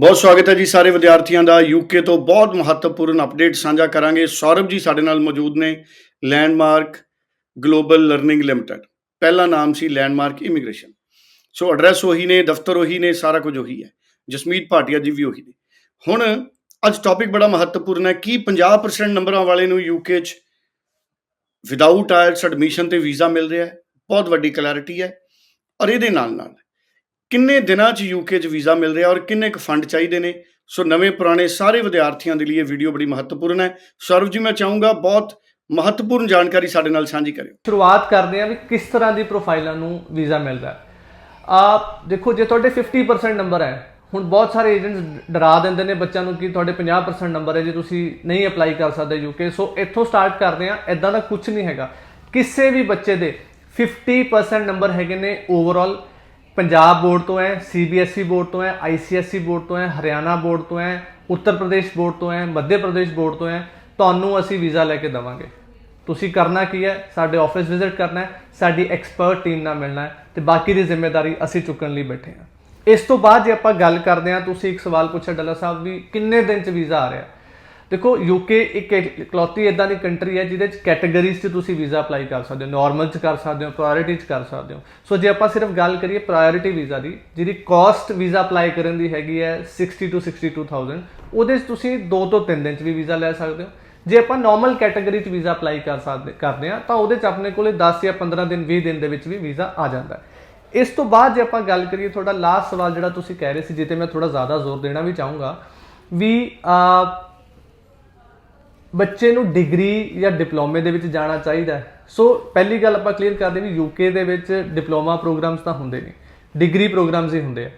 ਬਹੁਤ ਸਵਾਗਤ ਹੈ ਜੀ ਸਾਰੇ ਵਿਦਿਆਰਥੀਆਂ ਦਾ। ਯੂਕੇ ਤੋਂ ਬਹੁਤ ਮਹੱਤਵਪੂਰਨ ਅਪਡੇਟ ਸਾਂਝਾ ਕਰਾਂਗੇ। ਸੌਰਵ ਜੀ ਸਾਡੇ ਨਾਲ ਮੌਜੂਦ ਨੇ ਲੈਂਡਮਾਰਕ ਗਲੋਬਲ ਲਰਨਿੰਗ ਲਿਮਟਿਡ ਪਹਿਲਾ ਨਾਮ ਸੀ ਲੈਂਡਮਾਰਕ ਇਮੀਗ੍ਰੇਸ਼ਨ ਸੋ ਐਡਰੈਸ ਉਹੀ ਨੇ, ਦਫ਼ਤਰ ਉਹੀ ਨੇ, ਸਾਰਾ ਕੁਝ ਉਹੀ ਹੈ। ਜਸਮੀਤ ਭਾਟੀਆ ਜੀ ਵੀ ਉਹੀ ਨੇ। ਹੁਣ ਅੱਜ ਟੌਪਿਕ ਬੜਾ ਮਹੱਤਵਪੂਰਨ ਹੈ। ਕੀ 50% ਨੰਬਰਾਂ ਵਾਲੇ ਨੂੰ ਯੂਕੇ 'ਚ ਵਿਦਆਊਟ ਆਇਲਟਸ ਐਡਮਿਸ਼ਨ ਤੇ ਵੀਜ਼ਾ ਮਿਲ ਰਿਹਾ ਹੈ? ਬਹੁਤ ਵੱਡੀ ਕਲੈਰਿਟੀ ਹੈ। ਔਰ ਇਹਦੇ ਨਾਲ ਨਾਲ ਕਿੰਨੇ ਦਿਨਾਂ 'ਚ ਯੂਕੇ 'ਚ ਵੀਜ਼ਾ ਮਿਲ ਰਿਹਾ ਔਰ ਕਿੰਨੇ ਕੁ ਫੰਡ ਚਾਹੀਦੇ ਨੇ? ਸੋ ਨਵੇਂ ਪੁਰਾਣੇ ਸਾਰੇ ਵਿਦਿਆਰਥੀਆਂ ਦੇ ਲਈ ਇਹ ਵੀਡੀਓ ਬੜੀ ਮਹੱਤਵਪੂਰਨ ਹੈ। ਸੌਰਵ ਜੀ, ਮੈਂ ਚਾਹੂੰਗਾ ਬਹੁਤ ਮਹੱਤਵਪੂਰਨ ਜਾਣਕਾਰੀ ਸਾਡੇ ਨਾਲ ਸਾਂਝੀ ਕਰਿਓ। ਸ਼ੁਰੂਆਤ ਕਰਦੇ ਹਾਂ ਵੀ ਕਿਸ ਤਰ੍ਹਾਂ ਦੀ ਪ੍ਰੋਫਾਈਲਾਂ ਨੂੰ ਵੀਜ਼ਾ ਮਿਲਦਾ ਹੈ। ਆਪ ਦੇਖੋ, ਜੇ ਤੁਹਾਡੇ 50% ਨੰਬਰ ਹੈ, ਹੁਣ ਬਹੁਤ ਸਾਰੇ ਏਜੰਟਸ ਡਰਾ ਦਿੰਦੇ ਨੇ ਬੱਚਿਆਂ ਨੂੰ ਕਿ ਤੁਹਾਡੇ 50% ਨੰਬਰ ਹੈ ਜੇ ਤੁਸੀਂ ਨਹੀਂ ਅਪਲਾਈ ਕਰ ਸਕਦੇ ਯੂਕੇ ਸੋ ਇੱਥੋਂ ਸਟਾਰਟ ਕਰਦੇ ਹਾਂ ਐਦਾਂ ਦਾ ਕੁਝ ਨਹੀਂ ਹੈਗਾ। ਕਿਸੇ ਵੀ ਬੱਚੇ ਦੇ 50% ਨੰਬਰ ਹੈਗੇ ਨੇ ਓਵਰਆਲ ਪੰਜਾਬ ਬੋਰਡ ਤੋਂ ਹੈ ਸੀਬੀਐਸਈ ਬੋਰਡ ਤੋਂ ਹੈ ਆਈਸੀਐਸਈ ਬੋਰਡ ਤੋਂ ਹੈ, ਹਰਿਆਣਾ ਬੋਰਡ ਤੋਂ ਹੈ, ਉੱਤਰ ਪ੍ਰਦੇਸ਼ ਬੋਰਡ ਤੋਂ ਹੈ, ਮੱਧ ਪ੍ਰਦੇਸ਼ ਬੋਰਡ ਤੋਂ ਹੈ, ਤੁਹਾਨੂੰ ਅਸੀਂ ਵੀਜ਼ਾ ਲੈ ਕੇ ਦੇਵਾਂਗੇ। ਤੁਸੀਂ ਕਰਨਾ ਕੀ ਹੈ, ਸਾਡੇ ਆਫਿਸ ਵਿਜ਼ਿਟ ਕਰਨਾ ਹੈ, ਸਾਡੀ ਐਕਸਪਰਟ ਟੀਮ ਨਾਲ ਮਿਲਣਾ ਹੈ ਤੇ ਬਾਕੀ ਦੀ ਜ਼ਿੰਮੇਵਾਰੀ ਅਸੀਂ ਚੁੱਕਣ ਲਈ ਬੈਠੇ ਹਾਂ। ਇਸ ਤੋਂ ਬਾਅਦ ਜੇ ਆਪਾਂ ਗੱਲ ਕਰਦੇ ਹਾਂ, ਤੁਸੀਂ ਇੱਕ ਸਵਾਲ ਪੁੱਛਿਆ ਡੱਲਾ ਸਾਹਿਬ ਵੀ ਕਿੰਨੇ ਦਿਨ ਚ ਵੀਜ਼ਾ ਆ ਰਿਹਾ? ਦੇਖੋ ਯੂਕੇ ਇੱਕ ਇਕਲੌਤੀ ਇਦਾਂ ਦੀ ਕੰਟਰੀ ਹੈ ਜਿਹਦੇ ਚ ਕੈਟਾਗਰੀਜ਼ 'ਚ ਤੁਸੀਂ ਵੀਜ਼ਾ ਅਪਲਾਈ ਕਰ ਸਕਦੇ ਹੋ ਨਾਰਮਲ 'ਚ ਕਰ ਸਕਦੇ ਹੋ ਪ੍ਰਾਇੋਰਟੀ 'ਚ ਕਰ ਸਕਦੇ ਹੋ। ਸੋ ਜੇ ਆਪਾਂ ਸਿਰਫ ਗੱਲ ਕਰੀਏ ਪ੍ਰਾਇੋਰਟੀ ਵੀਜ਼ਾ ਦੀ ਜਿਹਦੀ ਕਾਸਟ ਵੀਜ਼ਾ ਅਪਲਾਈ ਕਰਨ ਦੀ ਹੈਗੀ ਹੈ 60 ਤੋਂ 62000 ਉਹਦੇ 'ਚ ਤੁਸੀਂ 2 ਤੋਂ 3 ਦਿਨ 'ਚ ਵੀ ਵੀਜ਼ਾ ਲੈ ਸਕਦੇ ਹੋ। ਜੇ ਆਪਾਂ ਨਾਰਮਲ ਕੈਟਾਗਰੀ 'ਚ ਵੀਜ਼ਾ ਅਪਲਾਈ ਕਰ ਸਕਦੇ ਕਰਦੇ ਆ ਤਾਂ ਉਹਦੇ 'ਚ ਆਪਣੇ ਕੋਲੇ 10 ਜਾਂ 15 ਦਿਨ 20 ਦਿਨ ਦੇ ਵਿੱਚ ਵੀ ਵੀਜ਼ਾ ਆ ਜਾਂਦਾ ਹੈ। ਇਸ ਤੋਂ ਬਾਅਦ ਜੇ ਆਪਾਂ ਗੱਲ ਕਰੀਏ ਤੁਹਾਡਾ ਲਾਸਟ ਸਵਾਲ ਜਿਹੜਾ ਤੁਸੀਂ ਕਹਿ ਰਹੇ ਸੀ ਜਿੱਤੇ ਮੈਂ ਥੋੜਾ ਜ਼ਿਆਦਾ ਜ਼ੋਰ ਦੇਣਾ ਵੀ ਚਾਹੂੰਗਾ ਵੀ ਅਹ, ਬੱਚੇ ਨੂੰ ਡਿਗਰੀ ਜਾਂ ਡਿਪਲੋਮੇ ਦੇ ਵਿੱਚ ਜਾਣਾ ਚਾਹੀਦਾ ਸੋ ਪਹਿਲੀ ਗੱਲ ਆਪਾਂ ਕਲੀਅਰ ਕਰਦੇ ਵੀ ਯੂਕੇ ਦੇ ਵਿੱਚ ਡਿਪਲੋਮਾ ਪ੍ਰੋਗਰਾਮਸ ਤਾਂ ਹੁੰਦੇ ਨਹੀਂ। ਡਿਗਰੀ ਪ੍ਰੋਗਰਾਮਸ ਹੀ ਹੁੰਦੇ ਆ।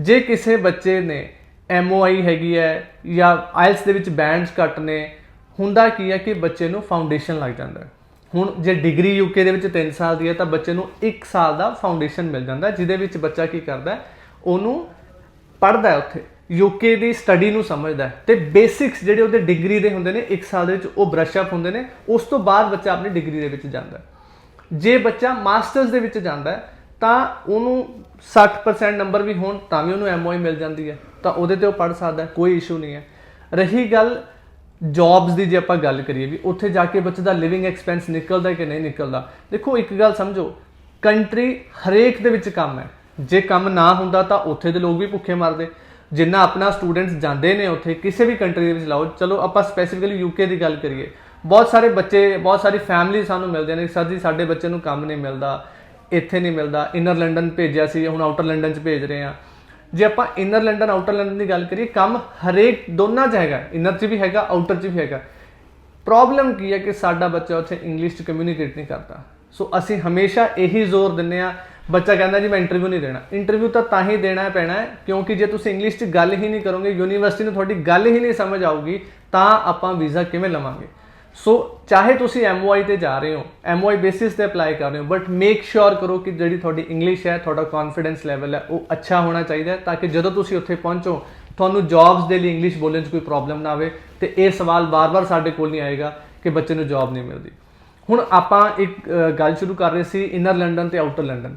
ਜੇ ਕਿਸੇ ਬੱਚੇ ਨੇ ਐਮਓਆਈ ਹੈਗੀ ਹੈ ਜਾਂ ਆਇਲਸ ਦੇ ਵਿੱਚ ਬੈਂਡਸ ਘੱਟ ਨੇ, ਹੁੰਦਾ ਕੀ ਹੈ ਕਿ ਬੱਚੇ ਨੂੰ ਫਾਊਂਡੇਸ਼ਨ ਲੱਗ ਜਾਂਦਾ ਹੁਣ ਜੇ ਡਿਗਰੀ ਯੂਕੇ ਦੇ ਵਿੱਚ 3 ਸਾਲ ਦੀ ਹੈ ਤਾਂ ਬੱਚੇ ਨੂੰ 1 ਸਾਲ ਦਾ ਫਾਊਂਡੇਸ਼ਨ ਮਿਲ ਜਾਂਦਾ ਜਿਹਦੇ ਵਿੱਚ ਬੱਚਾ ਕੀ ਕਰਦਾ ਉਹਨੂੰ ਪੜ੍ਹਦਾ ਉੱਥੇ। ਯੂਕੇ ਦੀ ਸਟੱਡੀ ਨੂੰ ਸਮਝਦਾ ਹੈ। ਤੇ ਬੇਸਿਕਸ ਜਿਹੜੇ ਉਹਦੇ ਡਿਗਰੀ ਦੇ ਹੁੰਦੇ ਨੇ 1 ਸਾਲ ਦੇ ਵਿੱਚ ਉਹ ਬ੍ਰਸ਼ ਅਪ ਹੁੰਦੇ ਨੇ, ਉਸ ਤੋਂ ਬਾਅਦ ਬੱਚਾ ਆਪਣੀ ਡਿਗਰੀ ਦੇ ਵਿੱਚ ਜਾਂਦਾ ਜੇ ਬੱਚਾ ਮਾਸਟਰਸ ਦੇ ਵਿੱਚ ਜਾਂਦਾ ਹੈ, ਤਾਂ ਉਹਨੂੰ 60% ਨੰਬਰ ਵੀ ਹੋਣ, ਤਾਂ ਵੀ ਉਹਨੂੰ ਐਮਓਆਈ ਮਿਲ ਜਾਂਦੀ ਹੈ। ਤਾਂ ਉਹਦੇ ਤੇ ਉਹ ਪੜ੍ਹ ਸਕਦਾ ਕੋਈ ਇਸ਼ੂ ਨਹੀਂ ਹੈ। ਰਹੀ ਗੱਲ ਜੌਬਸ ਦੀ ਜੇ ਆਪਾਂ ਗੱਲ ਕਰੀਏ ਵੀ, ਉੱਥੇ ਜਾ ਕੇ ਬੱਚੇ ਦਾ ਲਿਵਿੰਗ ਐਕਸਪੈਂਸ ਨਿਕਲਦਾ ਕਿ ਨਹੀਂ ਨਿਕਲਦਾ? ਦੇਖੋ, ਇੱਕ ਗੱਲ ਸਮਝੋ ਕੰਟਰੀ ਹਰੇਕ ਦੇ ਵਿੱਚ ਕੰਮ ਹੈ। ਜੇ ਕੰਮ ਨਾ ਹੁੰਦਾ ਤਾਂ ਉੱਥੇ ਦੇ ਲੋਕ ਵੀ ਭੁੱਖੇ ਮਰਦੇ। ਜਿੰਨਾ ਆਪਣਾ ਸਟੂਡੈਂਟਸ ਜਾਂਦੇ ਨੇ ਉੱਥੇ, ਕਿਸੇ ਵੀ ਕੰਟਰੀ ਦੇ ਵਿੱਚ ਲਾਓ, ਚਲੋ ਆਪਾਂ ਸਪੈਸੀਫਿਕਲੀ ਯੂਕੇ ਦੀ ਗੱਲ ਕਰੀਏ। ਬਹੁਤ ਸਾਰੇ ਬੱਚੇ, ਬਹੁਤ ਸਾਰੀ ਫੈਮਿਲੀ ਸਾਨੂੰ ਮਿਲਦੇ ਨੇ ਸਰ ਜੀ, ਸਾਡੇ ਬੱਚੇ ਨੂੰ ਕੰਮ ਨਹੀਂ ਮਿਲਦਾ, ਇੱਥੇ ਨਹੀਂ ਮਿਲਦਾ ਇਨਰ ਲੰਡਨ ਭੇਜਿਆ ਸੀ, ਹੁਣ ਆਊਟਰ ਲੰਡਨ ਚ ਭੇਜ ਰਹੇ ਆ ਜੇ ਆਪਾਂ ਇਨਰ ਲੰਡਨ ਆਊਟਰ ਲੰਡਨ ਦੀ ਗੱਲ ਕਰੀਏ, ਕੰਮ ਹਰੇਕ ਦੋਨਾਂ 'ਚ ਹੈਗਾ ਇਨਰ 'ਚ ਵੀ ਹੈਗਾ ਆਊਟਰ 'ਚ ਵੀ ਹੈਗਾ। ਪ੍ਰੋਬਲਮ ਕੀ ਹੈ ਕਿ ਸਾਡਾ ਬੱਚਾ ਉੱਥੇ ਇੰਗਲਿਸ਼ 'ਚ ਕਮਿਊਨੀਕੇਟ ਨਹੀਂ ਕਰਦਾ। ਸੋ ਅਸੀਂ ਹਮੇਸ਼ਾ ਇਹੀ ਜ਼ੋਰ ਦਿੰਨੇ ਆ ਬੱਚਾ ਕਹਿੰਦਾ ਜੀ ਮੈਂ ਇੰਟਰਵਿਊ ਨਹੀਂ ਦੇਣਾ। ਇੰਟਰਵਿਊ ਤਾਂ ਤਾਂ ਹੀ ਦੇਣਾ ਪੈਣਾ ਕਿਉਂਕਿ ਜੇ ਤੁਸੀਂ ਇੰਗਲਿਸ਼ 'ਚ ਗੱਲ ਹੀ ਨਹੀਂ ਕਰੋਗੇ ਯੂਨੀਵਰਸਿਟੀ ਨੂੰ ਤੁਹਾਡੀ ਗੱਲ ਹੀ ਨਹੀਂ ਸਮਝ ਆਊਗੀ, ਤਾਂ ਆਪਾਂ ਵੀਜ਼ਾ ਕਿਵੇਂ ਲਵਾਂਗੇ? ਸੋ ਚਾਹੇ ਤੁਸੀਂ MOI ਤੇ ਜਾ ਰਹੇ ਹੋ MOI ਬੇਸਿਸ ਤੇ ਅਪਲਾਈ ਕਰ ਰਹੇ ਹੋ ਬਟ ਮੇਕ ਸ਼ੋਰ ਕਰੋ ਕਿ ਜਿਹੜੀ ਤੁਹਾਡੀ ਇੰਗਲਿਸ਼ ਹੈ, ਤੁਹਾਡਾ ਕੌਨਫੀਡੈਂਸ ਲੈਵਲ ਹੈ, ਉਹ ਅੱਛਾ ਹੋਣਾ ਚਾਹੀਦਾ ਹੈ, ਤਾਂ ਕਿ ਜਦੋਂ ਤੁਸੀਂ ਉੱਥੇ ਪਹੁੰਚੋ, ਤੁਹਾਨੂੰ ਜੌਬਸ ਦੇ ਲਈ ਇੰਗਲਿਸ਼ ਬੋਲਣ 'ਚ ਕੋਈ ਪ੍ਰੋਬਲਮ ਨਾ ਆਵੇ ਤੇ ਇਹ ਸਵਾਲ ਬਾਰ-ਬਾਰ ਸਾਡੇ ਕੋਲ ਨਹੀਂ ਆਏਗਾ ਕਿ ਬੱਚੇ ਨੂੰ ਜੌਬ ਨਹੀਂ ਮਿਲਦੀ। ਹੁਣ ਆਪਾਂ ਇੱਕ ਗੱਲ ਸ਼ੁਰੂ ਕਰ ਰਹੇ ਸੀ ਇਨਰ ਲੰਡਨ ਤੇ ਆਊਟਰ ਲੰਡਨ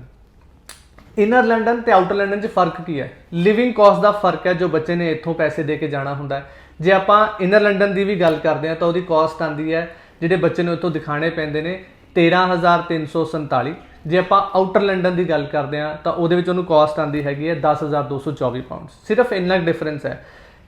ਇਨਰ ਲੰਡਨ ਤੇ ਆਊਟਰ ਲੰਡਨ 'ਚ ਫ਼ਰਕ ਕੀ ਹੈ? ਲਿਵਿੰਗ ਕਾਸਟ ਦਾ ਫ਼ਰਕ ਹੈ ਜੋ ਬੱਚੇ ਨੇ ਇੱਥੋਂ ਪੈਸੇ ਦੇ ਕੇ ਜਾਣਾ ਹੁੰਦਾ ਹੈ। ਜੇ ਆਪਾਂ ਇਨਰ ਲੰਡਨ ਦੀ ਵੀ ਗੱਲ ਕਰਦੇ ਹਾਂ ਤਾਂ ਉਹਦੀ ਕਾਸਟ ਆਂਦੀ ਹੈ, ਜਿਹੜੇ ਬੱਚੇ ਨੂੰ ਇੱਥੋਂ ਦਿਖਾਣੇ ਪੈਂਦੇ ਨੇ 13347 ਜੇ ਆਪਾਂ ਆਊਟਰ ਲੰਡਨ ਦੀ ਗੱਲ ਕਰਦੇ ਹਾਂ ਤਾਂ ਉਹਦੇ ਵਿੱਚ ਉਹਨੂੰ ਕਾਸਟ ਆਂਦੀ ਹੈਗੀ ਹੈ 10224 ਪਾਉਂਡ ਸਿਰਫ ਇੰਨਾ ਕੁ ਡਿਫਰੈਂਸ ਹੈ।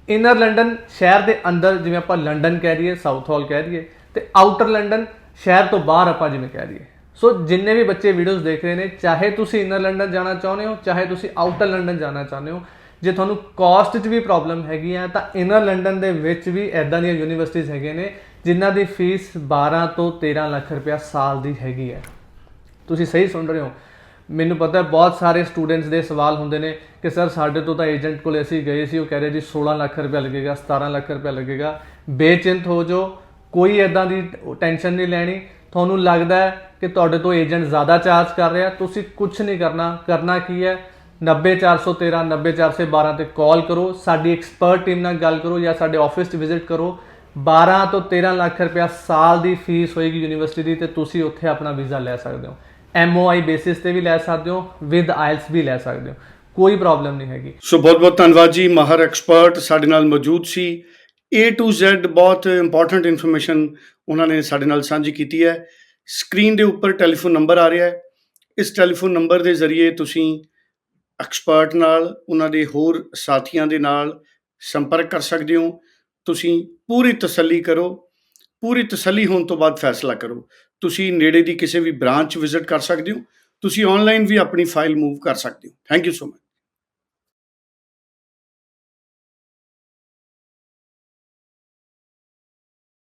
ਇਨਰ ਲੰਡਨ ਸ਼ਹਿਰ ਦੇ ਅੰਦਰ ਜਿਵੇਂ ਆਪਾਂ ਲੰਡਨ ਕਹਿ ਰਹੀਏ ਸਾਊਥ ਹਾਲ ਕਹਿ ਰਹੀਏ ਤੇ ਆਊਟਰ ਲੰਡਨ ਸ਼ਹਿਰ ਤੋਂ ਬਾਹਰ ਆਪਾਂ ਜਿਵੇਂ ਕਹਿ ਰਹੀਏ ਸੋ ਜਿੰਨੇ ਵੀ ਬੱਚੇ ਵੀਡੀਓਜ਼ ਦੇਖ ਰਹੇ ਨੇ, ਚਾਹੇ ਤੁਸੀਂ ਇਨਰ ਲੰਡਨ ਜਾਣਾ ਚਾਹੁੰਦੇ ਹੋ, ਚਾਹੇ ਤੁਸੀਂ ਆਊਟਰ ਲੰਡਨ ਜਾਣਾ ਚਾਹੁੰਦੇ ਹੋ, ਜੇ ਤੁਹਾਨੂੰ ਕਾਸਟ 'ਚ ਵੀ ਪ੍ਰੋਬਲਮ ਹੈਗੀ ਆ ਤਾਂ ਇਨਰ ਲੰਡਨ ਦੇ ਵਿੱਚ ਵੀ ਐਦਾਂ ਦੀਆਂ ਯੂਨੀਵਰਸਿਟੀਆਂ ਹੈਗੇ ਨੇ, ਜਿਨ੍ਹਾਂ ਦੀ ਫੀਸ 12 ਤੋਂ 13 ਲੱਖ ਰੁਪਇਆ ਸਾਲ ਦੀ ਹੈਗੀ ਹੈ। ਤੁਸੀਂ ਸਹੀ ਸੁਣ ਰਹੇ ਹੋ। ਮੈਨੂੰ ਪਤਾ ਹੈ ਬਹੁਤ ਸਾਰੇ ਸਟੂਡੈਂਟਸ ਦੇ ਸਵਾਲ ਹੁੰਦੇ ਨੇ ਕਿ ਸਰ ਸਾਡੇ ਤੋਂ ਤਾਂ ਏਜੰਟ ਕੋਲ ਅਸੀਂ ਗਏ ਸੀ, ਉਹ ਕਹਿ ਰਹੇ ਜੀ 16 ਲੱਖ ਰੁਪਇਆ ਲੱਗੇਗਾ 17 ਲੱਖ ਰੁਪਇਆ ਲੱਗੇਗਾ। ਬੇਚਿੰਤ ਹੋ ਜਾਓ, ਕੋਈ ਐਦਾਂ ਦੀ ਟੈਨਸ਼ਨ ਨਹੀਂ ਲੈਣੀ। ਤੁਹਾਨੂੰ ਲੱਗਦਾ ਹੈ ਕਿ ਤੁਹਾਡੇ ਤੋਂ ਏਜੰਟ ਜ਼ਿਆਦਾ ਚਾਰਜ ਕਰ ਰਿਹਾ, ਤੁਸੀਂ ਕੁਝ ਨਹੀਂ ਕਰਨਾ। ਕਰਨਾ ਕੀ ਹੈ? 90413 90412 ਤੇ ਕਾਲ ਕਰੋ, ਸਾਡੀ ਐਕਸਪਰਟ ਟੀਮ ਨਾਲ ਗੱਲ ਕਰੋ ਜਾਂ ਸਾਡੇ ਆਫਿਸ 'ਚ ਵਿਜ਼ਿਟ ਕਰੋ। 12 ਤੋਂ 13 ਲੱਖ ਰੁਪਇਆ ਸਾਲ ਦੀ ਫੀਸ ਹੋਏਗੀ ਯੂਨੀਵਰਸਿਟੀ ਦੀ ਤੇ ਤੁਸੀਂ ਉੱਥੇ ਆਪਣਾ ਵੀਜ਼ਾ ਲੈ ਸਕਦੇ ਹੋ। MOI ਬੇਸਿਸ ਤੇ ਵੀ ਲੈ ਸਕਦੇ ਹੋ ਵਿਦ ਆਇਲਸ ਵੀ ਲੈ ਸਕਦੇ ਹੋ। ਕੋਈ ਪ੍ਰੋਬਲਮ ਨਹੀਂ ਹੈਗੀ। ਸੋ ਬਹੁਤ ਬਹੁਤ ਧੰਨਵਾਦ ਜੀ, ਮਾਹਰ ਐਕਸਪਰਟ ਸਾਡੇ ਨਾਲ ਮੌਜੂਦ ਸੀ। A to Z ਬਹੁਤ ਇੰਪੋਰਟੈਂਟ ਇਨਫੋਰਮੇਸ਼ਨ ਉਹਨਾਂ ਨੇ ਸਾਡੇ ਨਾਲ ਸਾਂਝੀ ਕੀਤੀ ਹੈ। ਸਕਰੀਨ ਦੇ ਉੱਪਰ ਟੈਲੀਫੋਨ ਨੰਬਰ ਆ ਰਿਹਾ ਹੈ। ਇਸ ਟੈਲੀਫੋਨ ਨੰਬਰ ਦੇ ਜ਼ਰੀਏ ਤੁਸੀਂ ਐਕਸਪਰਟ ਨਾਲ, ਉਹਨਾਂ ਦੇ ਹੋਰ ਸਾਥੀਆਂ ਦੇ ਨਾਲ ਸੰਪਰਕ ਕਰ ਸਕਦੇ ਹੋ। ਤੁਸੀਂ ਪੂਰੀ ਤਸੱਲੀ ਕਰੋ। ਪੂਰੀ ਤਸੱਲੀ ਹੋਣ ਤੋਂ ਬਾਅਦ ਫੈਸਲਾ ਕਰੋ। ਤੁਸੀਂ ਨੇੜੇ ਦੀ ਕਿਸੇ ਵੀ ਬ੍ਰਾਂਚ ਵਿਜ਼ਿਟ ਕਰ ਸਕਦੇ ਹੋ। ਤੁਸੀਂ ਆਨਲਾਈਨ ਵੀ ਆਪਣੀ ਫਾਈਲ ਮੂਵ ਕਰ ਸਕਦੇ ਹੋ। Thank you so much